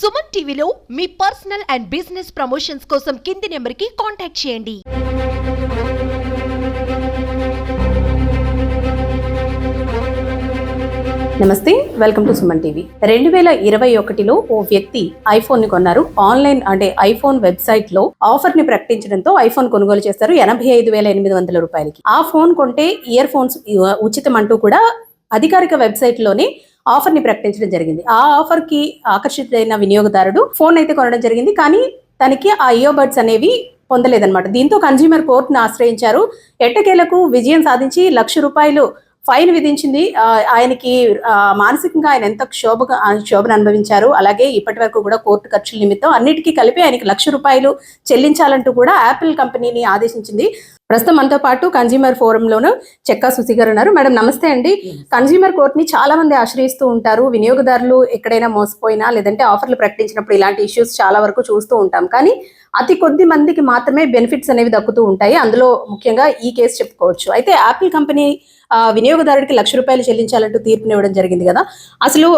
సుమన్ టీవీలో మీ personal and business promotions కోసం కింది నెంబర్కి కాంటాక్ట్ చేయండి. నమస్తే వెల్కమ్ టు సుమన్ టీవీ. రెండు వేల ఇరవై ఒకటిలో ఓ వ్యక్తి ఐఫోన్ని కొన్నారు. ఆన్లైన్ అంటే ఐఫోన్ వెబ్సైట్లో ఆఫర్ని ప్రకటించడంతో ఐఫోన్ కొనుగోలు చేస్తారు ఎనభై ఐదు వేల ఎనిమిది వందల రూపాయలకి. ఆ ఫోన్ కొంటే ఇయర్ ఫోన్స్ ఉచితం అంటూ కూడా అధికారిక వెబ్సైట్ ఆఫర్ని ఆఫర్ని ప్రకటించడం జరిగింది. ఆ ఆఫర్కి ఆకర్షితుడైన వినియోగదారుడు ఫోన్ అయితే కొనడం జరిగింది. కానీ తనకి ఆ ఇయర్బడ్స్ అనేవి పొందలేదన్నమాట. దీంతో కన్జ్యూమర్ కోర్టును ఆశ్రయించారు. ఎట్టకేలకు విజయం సాధించి లక్ష రూపాయలు ఫైన్ విధించింది. ఆయనకి మానసికంగా ఆయన ఎంత క్షోభగా ఆ, శోభను అనుభవించారు అలాగే ఇప్పటి వరకు కూడా కోర్టు ఖర్చుల నిమిత్తం అన్నిటికీ కలిపి ఆయనకి లక్ష రూపాయలు చెల్లించాలంటూ కూడా యాపిల్ కంపెనీని ఆదేశించింది. ప్రస్తుతం మనతో పాటు కన్జ్యూమర్ ఫోరంలోను చెక్కా సుసి గారు ఉన్నారు. మేడం నమస్తే అండి. కన్జ్యూమర్ కోర్టుని చాలా మంది ఆశ్రయిస్తూ ఉంటారు. వినియోగదారులు ఎక్కడైనా మోసపోయినా లేదంటే ఆఫర్లు ప్రకటించినప్పుడు ఇలాంటి ఇష్యూస్ చాలా వరకు చూస్తూ ఉంటాం. కానీ అతి కొద్ది మందికి మాత్రమే బెనిఫిట్స్ అనేవి దక్కుతూ ఉంటాయి. అందులో ముఖ్యంగా ఈ కేసు చెప్పుకోవచ్చు. అయితే యాపిల్ కంపెనీ వినియోగదారుడికి లక్ష రూపాయలు చెల్లించాలంటూ తీర్పునివ్వడం జరిగింది కదా. అసలు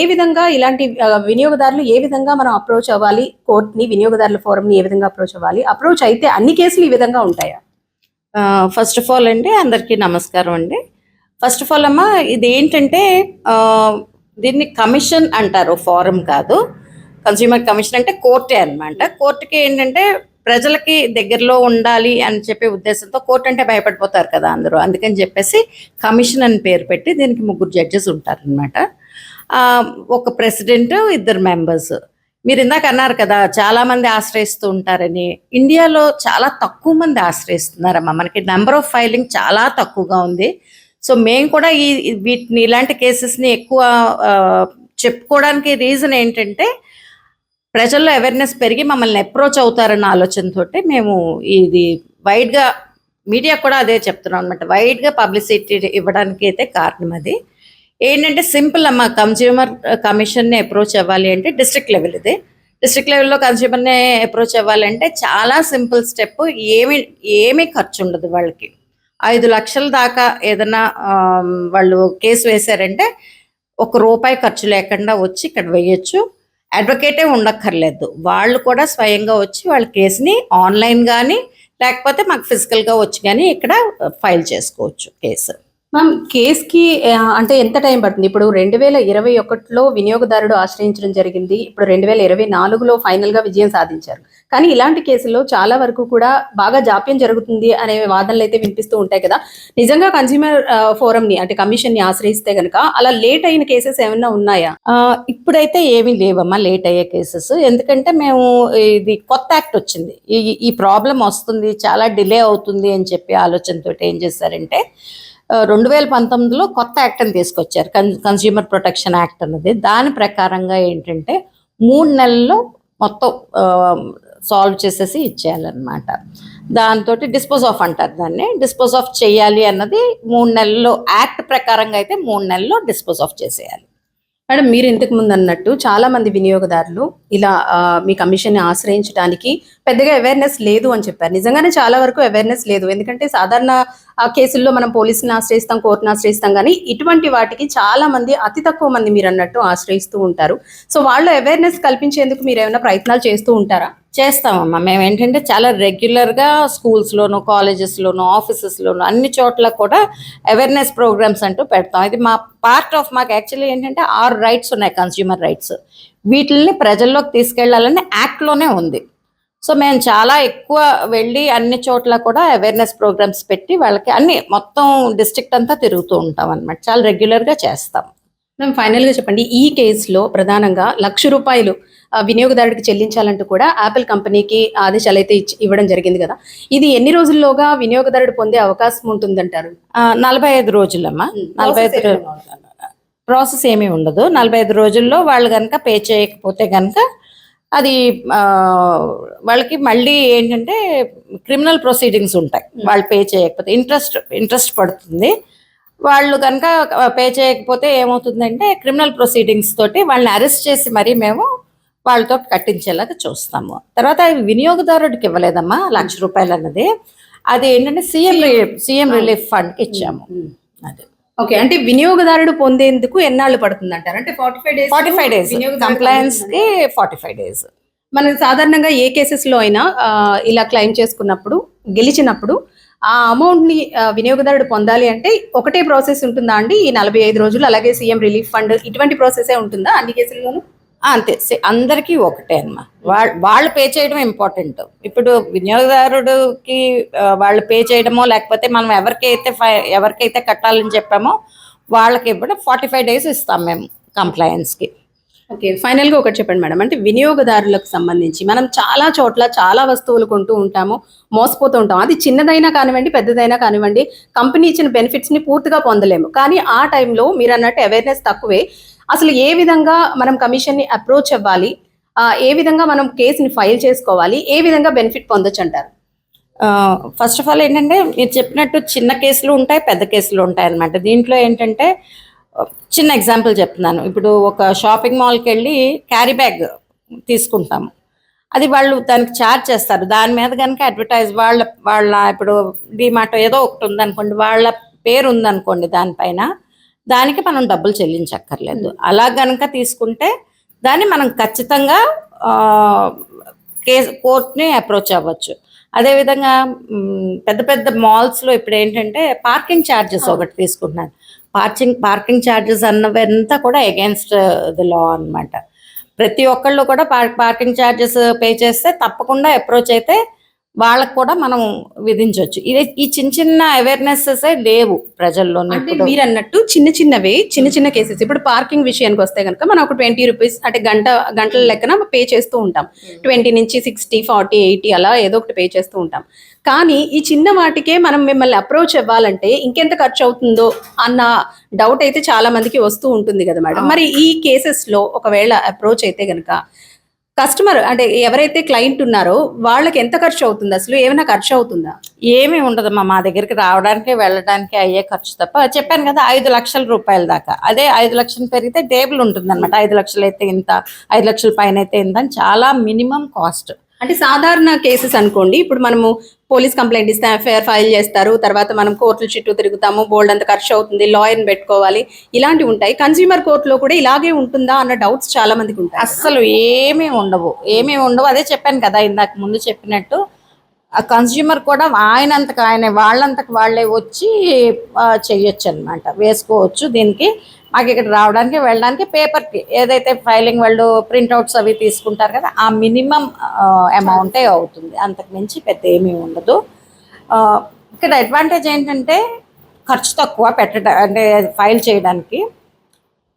ఏ విధంగా ఇలాంటి వినియోగదారులు ఏ విధంగా మనం అప్రోచ్ అవ్వాలి? కోర్టుని వినియోగదారుల ఫోరంని ఏ విధంగా అప్రోచ్ అవ్వాలి? అప్రోచ్ అయితే అన్ని కేసులు ఈ విధంగా ఉంటాయా? ఫస్ట్ ఆఫ్ ఆల్ అండి అందరికీ నమస్కారం అండి. ఫస్ట్ ఆఫ్ ఆల్ అమ్మా ఇది ఏంటంటే దీన్ని కమిషన్ అంటారు ఫారం కాదు. కన్స్యూమర్ కమిషన్ అంటే కోర్టే అనమాట కోర్టుకి ఏంటంటే ప్రజలకి దగ్గరలో ఉండాలి అని చెప్పే ఉద్దేశంతో కోర్టు అంటే భయపడిపోతారు కదా అందరూ. అందుకని చెప్పేసి కమిషన్ అని పేరు పెట్టి దీనికి ముగ్గురు జడ్జెస్ ఉంటారనమాట ఒక ప్రెసిడెంట్ ఇద్దరు మెంబర్స్. మీరు ఇందాక అన్నారు కదా చాలా మంది ఆశ్రయిస్తూ ఉంటారని. ఇండియాలో చాలా తక్కువ మంది ఆశ్రయిస్తున్నారమ్మా. మనకి నెంబర్ ఆఫ్ ఫైలింగ్ చాలా తక్కువగా ఉంది. సో మేము కూడా ఈ వీటిని ఇలాంటి కేసెస్ని ఎక్కువ చెప్పుకోవడానికి రీజన్ ఏంటంటే ప్రజల్లో అవేర్నెస్ పెరిగి మమ్మల్ని అప్రోచ్ అవుతారన్న ఆలోచనతో మేము ఇది వైడ్గా మీడియా కూడా అదే చెప్తున్నాం అనమాట వైడ్గా పబ్లిసిటీ ఇవ్వడానికి అయితే కారణం అది. ఏంటంటే సింపుల్ అమ్మ కన్స్యూమర్ కమిషన్ని అప్రోచ్ అవ్వాలి అంటే డిస్ట్రిక్ట్ లెవెల్ ఇది. డిస్ట్రిక్ట్ లెవెల్లో కన్స్యూమర్ని అప్రోచ్ అవ్వాలంటే చాలా సింపుల్ స్టెప్ ఏమి ఏమీ ఖర్చు ఉండదు వాళ్ళకి. ఐదు లక్షల దాకా ఏదైనా వాళ్ళు కేసు వేశారంటే ఒక రూపాయి ఖర్చు లేకుండా వచ్చి ఇక్కడ వేయచ్చు. అడ్వకేటే ఉండక్కర్లేదు. వాళ్ళు కూడా స్వయంగా వచ్చి వాళ్ళ కేసుని ఆన్లైన్ కానీ లేకపోతే మాకు ఫిజికల్గా వచ్చి కానీ ఇక్కడ ఫైల్ చేసుకోవచ్చు కేసు. మ్యామ్ కేసుకి అంటే ఎంత టైం పడుతుంది? ఇప్పుడు రెండు వేల ఇరవై ఒకటిలో వినియోగదారుడు ఆశ్రయించడం జరిగింది. ఇప్పుడు రెండు వేల ఇరవై నాలుగులో ఫైనల్గా విజయం సాధించారు. కానీ ఇలాంటి కేసుల్లో చాలా వరకు కూడా బాగా జాప్యం జరుగుతుంది అనే వాదనలు అయితే వినిపిస్తూ ఉంటాయి కదా. నిజంగా కన్స్యూమర్ ఫోరంని అంటే కమిషన్ని ఆశ్రయిస్తే కనుక అలా లేట్ అయిన కేసెస్ ఏమైనా ఉన్నాయా? ఇప్పుడైతే ఏమీ లేవమ్మా లేట్ అయ్యే కేసెస్. ఎందుకంటే మేము ఇది కొత్త యాక్ట్ వచ్చింది. ఈ ఈ ప్రాబ్లం వస్తుంది చాలా డిలే అవుతుంది అని చెప్పి ఆలోచనతో ఏం చేశారంటే రెండు వేల పంతొమ్మిదిలో కొత్త యాక్ట్ని తీసుకొచ్చారు కన్ కన్స్యూమర్ ప్రొటెక్షన్ యాక్ట్ అన్నది దాని ప్రకారంగా ఏంటంటే మూడు నెలల్లో మొత్తం సాల్వ్ చేసేసి ఇచ్చేయాలన్నమాట. దాంతో డిస్పోజ్ ఆఫ్ అంటారు దాన్ని. డిస్పోజ్ ఆఫ్ చేయాలి అన్నది మూడు నెలల్లో యాక్ట్ ప్రకారంగా అయితే మూడు నెలల్లో డిస్పోజ్ ఆఫ్ చేసేయాలి. మేడం మీరు ఇంతకు ముందు అన్నట్టు చాలా మంది వినియోగదారులు ఇలా మీ కమిషన్ని ఆశ్రయించడానికి పెద్దగా అవేర్నెస్ లేదు అని చెప్పారు. నిజంగానే చాలా వరకు అవేర్నెస్ లేదు. ఎందుకంటే సాధారణ కేసుల్లో మనం పోలీసుని ఆశ్రయిస్తాం కోర్టును ఆశ్రయిస్తాం కానీ ఇటువంటి వాటికి చాలా మంది అతి తక్కువ మంది మీరు అన్నట్టు ఆశ్రయిస్తూ ఉంటారు. సో వాళ్ళు అవేర్నెస్ కల్పించేందుకు మీరు ఏమైనా ప్రయత్నాలు చేస్తూ ఉంటారా? చేస్తామమ్మా. మేము ఏంటంటే చాలా రెగ్యులర్గా స్కూల్స్లోను కాలేజెస్లోను ఆఫీసెస్లోను అన్ని చోట్ల కూడా అవేర్నెస్ ప్రోగ్రామ్స్ అంటూ పెడతాం. ఇది మా పార్ట్ ఆఫ్ మాకు యాక్చువల్లీ ఏంటంటే ఆరు రైట్స్ ఉన్నాయి కన్స్యూమర్ రైట్స్ వీటిల్ని ప్రజల్లోకి తీసుకెళ్ళాలని యాక్ట్లోనే ఉంది. సో మేము చాలా ఎక్కువ వెళ్ళి అన్ని చోట్ల కూడా అవేర్నెస్ ప్రోగ్రామ్స్ పెట్టి వాళ్ళకి అన్ని మొత్తం డిస్ట్రిక్ట్ అంతా తిరుగుతూ ఉంటాం అనమాట చాలా రెగ్యులర్గా చేస్తాం. మేము ఫైనల్గా చెప్పండి. ఈ కేసులో ప్రధానంగా లక్ష రూపాయలు వినియోగదారుడికి చెల్లించాలంటూ కూడా యాపిల్ కంపెనీకి ఆదేశాలు అయితే ఇవ్వడం జరిగింది కదా. ఇది ఎన్ని రోజుల్లోగా వినియోగదారుడు పొందే అవకాశం ఉంటుందంటారు? నలభై ఐదు రోజులమ్మా. నలభై ఐదు ప్రాసెస్ ఏమీ ఉండదు. నలభై ఐదు రోజుల్లో వాళ్ళు కనుక పే చేయకపోతే కనుక అది వాళ్ళకి మళ్ళీ ఏంటంటే క్రిమినల్ ప్రొసీడింగ్స్ ఉంటాయి. వాళ్ళు పే చేయకపోతే ఇంట్రెస్ట్ ఇంట్రెస్ట్ పడుతుంది. వాళ్ళు కనుక పే చేయకపోతే ఏమవుతుందంటే క్రిమినల్ ప్రొసీడింగ్స్ తోటి వాళ్ళని అరెస్ట్ చేసి మరీ మేము వాళ్ళతో కట్టించేలాగా చూస్తాము. తర్వాత అవి వినియోగదారుడికి ఇవ్వలేదమ్మా లక్ష రూపాయలు అన్నది. అది ఏంటంటే సీఎం సీఎం. రిలీఫ్ ఫండ్కి ఇచ్చాము. అది. ఓకే అంటే వినియోగదారుడు పొందేందుకు ఎన్నాళ్ళు పడుతుంది అంటారు అంటే forty five days forty five days కంప్లైన్స్కి forty five days మనం సాధారణంగా ఏ కేసెస్లో అయినా ఇలా క్లెయిమ్ చేసుకున్నప్పుడు గెలిచినప్పుడు ఆ అమౌంట్ని వినియోగదారుడు పొందాలి అంటే ఒకటే ప్రాసెస్ ఉంటుందా అండి? ఈ నలభై ఐదు రోజులు అలాగే సీఎం రిలీఫ్ ఫండ్ ఇటువంటి ప్రాసెసే ఉంటుందా అన్ని కేసుల్లోనూ? అంతే. అందరికీ ఒకటే అమ్మా వాళ్ళు వాళ్ళు పే చేయడం ఇంపార్టెంట్. ఇప్పుడు వినియోగదారుడికి వాళ్ళు పే చేయడమో లేకపోతే మనం ఎవరికైతే ఫై- ఎవరికైతే కట్టాలని చెప్పామో వాళ్ళకి ఇవ్వడం ఫార్టీ ఫైవ్ డేస్ ఇస్తాం మేము కంప్లయన్స్కి ఓకే ఫైనల్గా ఒకటి చెప్పండి మేడం. అంటే వినియోగదారులకు సంబంధించి మనం చాలా చోట్ల చాలా వస్తువులు కొంటూ ఉంటాము మోసపోతూ ఉంటాం అది చిన్నదైనా కానివ్వండి పెద్దదైనా కానివ్వండి కంపెనీ ఇచ్చిన బెనిఫిట్స్ని పూర్తిగా పొందలేము. కానీ ఆ టైంలో మీరు అన్నట్టు అవేర్నెస్ తక్కువే. అసలు ఏ విధంగా మనం కమిషన్ని అప్రోచ్ అవ్వాలి? ఏ విధంగా మనం కేసుని ఫైల్ చేసుకోవాలి? ఏ విధంగా బెనిఫిట్ పొందొచ్చు అంటారు? ఫస్ట్ ఆఫ్ ఆల్ ఏంటంటే మీరు చెప్పినట్టు చిన్న కేసులు ఉంటాయి పెద్ద కేసులు ఉంటాయి అనమాట దీంట్లో ఏంటంటే చిన్న ఎగ్జాంపుల్ చెప్తున్నాను. ఇప్పుడు ఒక షాపింగ్ మాల్కి వెళ్ళి క్యారీ బ్యాగ్ తీసుకుంటాము. అది వాళ్ళు దానికి ఛార్జ్ చేస్తారు. దాని మీద కనుక అడ్వర్టైజ్ వాళ్ళ వాళ్ళ ఇప్పుడు డిమార్ట్ ఏదో ఒకటి ఉందనుకోండి వాళ్ళ పేరు ఉందనుకోండి దానిపైన దానికి మనం డబ్బులు చెల్లించక్కర్లేదు. అలా గనుక తీసుకుంటే దాన్ని మనం ఖచ్చితంగా కేసు కోర్ట్ని అప్రోచ్ అవ్వచ్చు. అదేవిధంగా పెద్ద పెద్ద మాల్స్లో ఇప్పుడు ఏంటంటే పార్కింగ్ ఛార్జెస్ ఒకటి తీసుకుంటున్నారు పార్కింగ్ పార్కింగ్ ఛార్జెస్ అన్నవంతా కూడా అగేన్స్ట్ ది లా అన్నమాట. ప్రతి ఒక్కళ్ళు కూడా పార్ పార్కింగ్ ఛార్జెస్ పే చేస్తే తప్పకుండా అప్రోచ్ అయితే వాళ్ళకు కూడా మనం విధించవచ్చు. ఇది ఈ చిన్న చిన్న అవేర్నెసెస్ లేవు ప్రజల్లో అంటే మీరు అన్నట్టు చిన్న చిన్నవే చిన్న చిన్న కేసెస్ ఇప్పుడు పార్కింగ్ విషయానికి వస్తే కనుక మనం ఒక ట్వంటీ రూపీస్ అంటే గంట గంటల లెక్కన పే చేస్తూ ఉంటాం. ట్వంటీ నుంచి సిక్స్టీ ఫార్టీ ఎయిటీ అలా ఏదో ఒకటి పే చేస్తూ ఉంటాం. కానీ ఈ చిన్న వాటికే మనం మిమ్మల్ని అప్రోచ్ అవ్వాలంటే ఇంకెంత ఖర్చు అవుతుందో అన్న డౌట్ అయితే చాలా మందికి వస్తూ ఉంటుంది కదా మేడం. మరి ఈ కేసెస్లో ఒకవేళ అప్రోచ్ అయితే గనక కస్టమర్ అంటే ఎవరైతే క్లయింట్ ఉన్నారో వాళ్ళకి ఎంత ఖర్చు అవుతుంది అసలు? ఏమైనా ఖర్చు అవుతుందా? ఏమీ ఉండదమ్మా మా దగ్గరికి రావడానికి వెళ్ళడానికి అయ్యే ఖర్చు తప్ప. చెప్పాను కదా ఐదు లక్షల రూపాయల దాకా. అదే ఐదు లక్షలు పెరిగితే టేబుల్ ఉంటుంది అనమాట ఐదు లక్షలు అయితే ఇంత ఐదు లక్షల పైన అయితే ఇంత అని చాలా మినిమం కాస్ట్. అంటే సాధారణ కేసెస్ అనుకోండి. ఇప్పుడు మనము పోలీస్ కంప్లైంట్ ఇస్తే ఎఫ్ఐఆర్ ఫైల్ చేస్తారు. తర్వాత మనం కోర్టుల చుట్టూ తిరుగుతాము. బోల్డ్ అంత ఖర్చు అవుతుంది. లాయర్ని పెట్టుకోవాలి. ఇలాంటివి ఉంటాయి. కన్స్యూమర్ కోర్టులో కూడా ఇలాగే ఉంటుందా అన్న డౌట్స్ చాలా మందికి ఉంటాయి. అస్సలు ఏమీ ఉండవు. ఏమీ ఉండవు. అదే చెప్పాను కదా ఇందాక ముందు చెప్పినట్టు. కన్స్యూమర్ కూడా ఆయనంతకు ఆయన వాళ్ళంతకు వాళ్ళే వచ్చి చెయ్యొచ్చు అనమాట వేసుకోవచ్చు దీనికి. మాకు ఇక్కడ రావడానికి వెళ్ళడానికి పేపర్కి ఏదైతే ఫైలింగ్ వాళ్ళు ప్రింట్అవుట్స్ అవి తీసుకుంటారు కదా ఆ మినిమం అమౌంటే అవుతుంది. అంతకు మించి పెద్ద ఏమీ ఉండదు. ఇక్కడ అడ్వాంటేజ్ ఏంటంటే ఖర్చు తక్కువ పెట్టడం అంటే ఫైల్ చేయడానికి.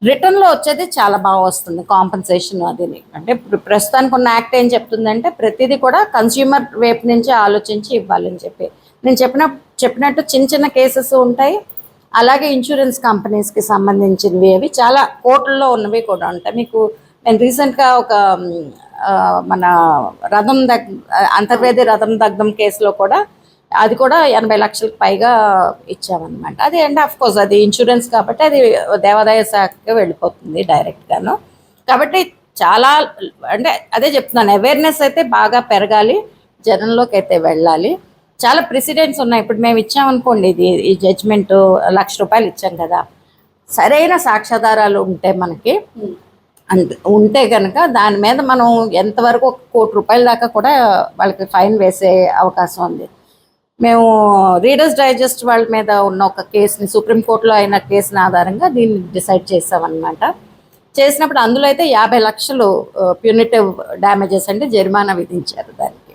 రిటర్న్లో వచ్చేది చాలా బాగా వస్తుంది కాంపన్సేషన్ అది అంటే ఇప్పుడు ప్రస్తుతానికి ఉన్న యాక్ట్ ఏం చెప్తుందంటే ప్రతిదీ కూడా కన్స్యూమర్ వైపు నుంచి ఆలోచించి ఇవ్వాలని చెప్పి. నేను చెప్పిన చెప్పినట్టు చిన్న చిన్న కేసెస్ ఉంటాయి అలాగే ఇన్సూరెన్స్ కంపెనీస్కి సంబంధించినవి అవి చాలా కోట్లలో ఉన్నవి కూడా ఉంటాయి. మీకు నేను రీసెంట్గా ఒక మన రథం దగ్ అంతర్వేది రథం దగ్ధం కేసులో కూడా అది కూడా ఎనభై లక్షలకు పైగా ఇచ్చామన్నమాట. అది అండ్ ఆఫ్ కోర్స్ అది ఇన్సూరెన్స్ కాబట్టి అది దేవాదాయ శాఖకి వెళ్ళిపోతుంది డైరెక్ట్గాను కాబట్టి చాలా అంటే అదే చెప్తున్నాను అవేర్నెస్ అయితే బాగా పెరగాలి జనంలోకి అయితే వెళ్ళాలి. చాలా ప్రెసిడెంట్స్ ఉన్నాయి. ఇప్పుడు మేము ఇచ్చామనుకోండి ఇది ఈ జడ్జ్మెంట్ లక్ష రూపాయలు ఇచ్చాం కదా. సరైన సాక్ష్యాధారాలు ఉంటే మనకి ఉంటే కనుక దాని మీద మనం ఎంతవరకు ఒక కోటి రూపాయల దాకా కూడా వాళ్ళకి ఫైన్ వేసే అవకాశం ఉంది. మేము రీడర్స్ డైజెస్ట్ వాళ్ళ మీద ఉన్న ఒక కేసుని సుప్రీంకోర్టులో అయిన కేసుని ఆధారంగా దీన్ని డిసైడ్ చేసామన్నమాట చేసినప్పుడు అందులో అయితే యాభై లక్షలు ప్యూనిటివ్ డ్యామేజెస్ అంటే జరిమానా విధించారు దానికి.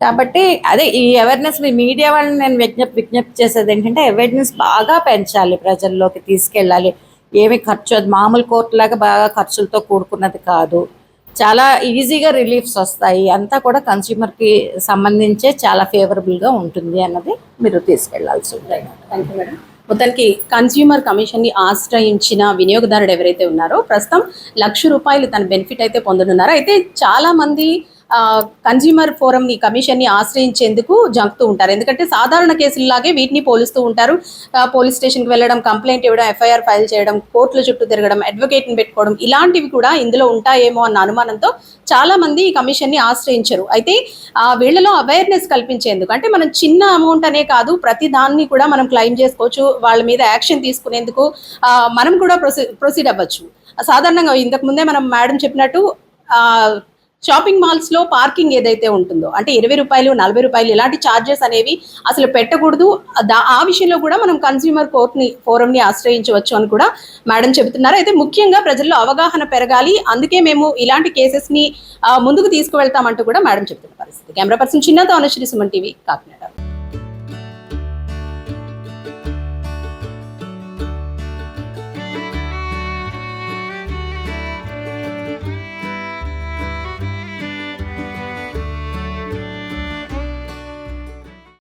కాబట్టి అదే ఈ అవేర్నెస్ మీడియా వాళ్ళని నేను విజ్ఞప్తి విజ్ఞప్తి చేసేది ఏంటంటే అవేర్నెస్ బాగా పెంచాలి ప్రజల్లోకి తీసుకెళ్ళాలి. ఏమి ఖర్చు అది మామూలు కోర్టులాగా బాగా ఖర్చులతో కూడుకున్నది కాదు. చాలా ఈజీగా రిలీఫ్స్ వస్తాయి. అంతా కూడా కన్స్యూమర్కి సంబంధించే చాలా ఫేవరబుల్గా ఉంటుంది అన్నది మీరు తీసుకెళ్ళాల్సి ఉంటుంది. థ్యాంక్ యూ మేడం మొత్తానికి కన్స్యూమర్ కమిషన్ని ఆశ్రయించిన వినియోగదారుడు ఎవరైతే ఉన్నారో ప్రస్తుతం లక్ష రూపాయలు తన బెనిఫిట్ అయితే పొందనున్నారు. అయితే చాలామంది కన్జ్యూమర్ ఫోరం ని కమిషన్ని ఆశ్రయించేందుకు జంకుతూ ఉంటారు. ఎందుకంటే సాధారణ కేసుల్లాగే వీటిని పోలుస్తూ ఉంటారు. పోలీస్ స్టేషన్కి వెళ్ళడం కంప్లైంట్ ఇవ్వడం ఎఫ్ఐఆర్ ఫైల్ చేయడం కోర్టుల చుట్టూ తిరగడం అడ్వకేట్ని పెట్టుకోవడం ఇలాంటివి కూడా ఇందులో ఉంటాయేమో అన్న అనుమానంతో చాలా మంది ఈ కమిషన్ని ఆశ్రయించరు. అయితే ఆ వీళ్ళలో అవేర్నెస్ కల్పించేందుకు అంటే మనం చిన్న అమౌంట్ అనే కాదు ప్రతి దాన్ని కూడా మనం క్లెయిమ్ చేసుకోవచ్చు వాళ్ళ మీద యాక్షన్ తీసుకునేందుకు మనం కూడా ప్రొసీ ప్రొసీడ్ అవ్వచ్చు. సాధారణంగా ఇంతకు ముందే మనం మేడం చెప్పినట్టు షాపింగ్ మాల్స్లో పార్కింగ్ ఏదైతే ఉంటుందో అంటే ఇరవై రూపాయలు నలభై రూపాయలు ఇలాంటి ఛార్జెస్ అనేవి అసలు పెట్టకూడదు. దా- ఆ విషయంలో కూడా మనం కన్స్యూమర్ కోర్ట్ని ఫోరం ని ఆశ్రయించవచ్చు అని కూడా మేడం చెబుతున్నారు. అయితే ముఖ్యంగా ప్రజల్లో అవగాహన పెరగాలి. అందుకే మేము ఇలాంటి కేసెస్ని ముందుకు తీసుకువెళ్తామంటూ కూడా మేడం చెబుతున్న పరిస్థితి. కెమెరా పర్సన్ చిన్నతో అనుశ్రీ సుమన్ టీవీ కాకినాడ.